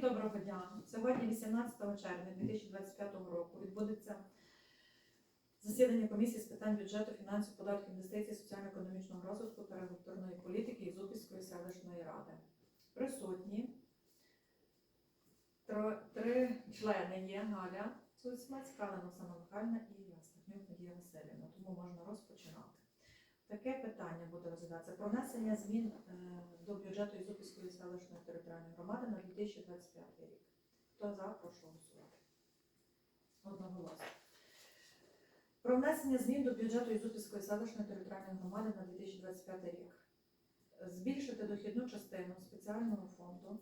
Доброго дня. Сьогодні, 18 червня 2025 року, відбудеться засідання комісії з питань бюджету, фінансів, податків, інвестицій, соціально-економічного розвитку та регуляторної політики із Зубівської селищної ради. Присутні три члени є Галя Цуцмаць, Калина Оксана Михайлівна і я, Стахнюк Надія Васильівна. Тому можна розпочинати. Таке питання буде розглядатися про внесення змін е, бюджету Ізупільської селищної територіальної громади на 2025 рік. Хто за, прошу голосувати. Одноголосно. Про внесення змін до бюджету Ізупільської селищної територіальної громади на 2025 рік. Збільшити дохідну частину спеціального фонду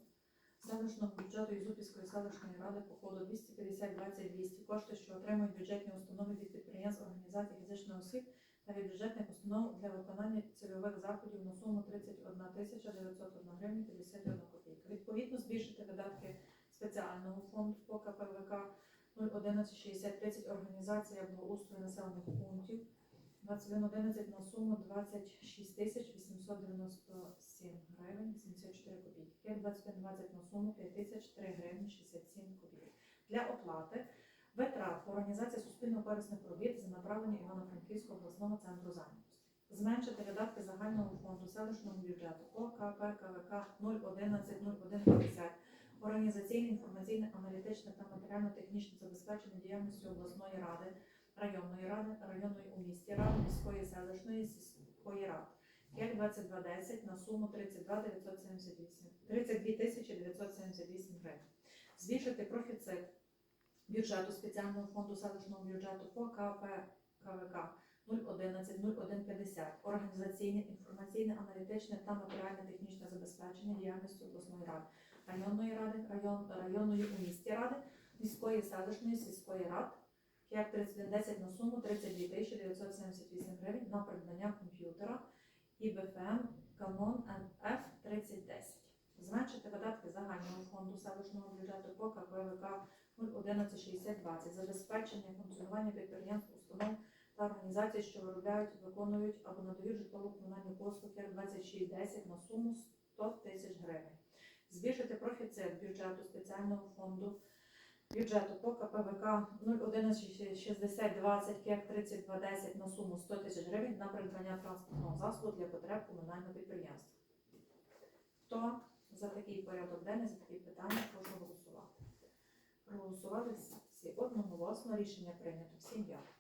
селищного бюджету Ізупільської селищної ради по коду 250 20 200 кошти, що отримують бюджетні установи від підприємств, організацій фізичних осіб та від бюджетних установ для виконання цільових заходів на суму 31 тисяча 901 гривня 51 копійка. Відповідно, збільшити видатки спеціального фонду по КПВК 0116030 організація благоустрою населених пунктів 2111 на суму 26 тисяч 897 гривень 74 копійки. Як 2120 на суму 5 тисяч 3 гривні 67 копійок. Для оплати витрат по організації суспільно-корисних робіт за направлення Івано-Франківського обласного центру зайнятості. Зменшити видатки загального фонду селищного бюджету по КП КВК 011 0150 організаційне, інформаційне, аналітичне та матеріально-технічне забезпечення діяльності обласної ради, районної ради, районної у місті ради, міської селищної сільської ради. Як 2210 на суму 32 978, 32 тисячі 978 гривень. Збільшити профіцит бюджету спеціального фонду селищного бюджету по КП КВК 011 0150 організаційне, інформаційне, аналітичне та матеріально-технічне забезпечення діяльності обласної ради, районної ради, район, районної у місті ради, міської селищної сільської ради, як 3110 на суму 32 тисячі 978 гривень на придбання комп'ютера ІБФМ Canon F3010. Зменшити видатки загального фонду селищного бюджету по КПВК 0116020 забезпечення функціонування підприємств, установ та організацій, що виробляють, виконують або надають житлово-комунальні послуги як 2610 на суму 100 тисяч гривень. Збільшити профіцит бюджету спеціального фонду бюджету по КПВК 0116020 КЕК 3210 на суму 100 тисяч гривень на придбання транспортного засобу для потреб комунального підприємства. Хто за такий порядок денний, за такі питання, Проголосували всі одноголосно, рішення прийнято. Всім дякую.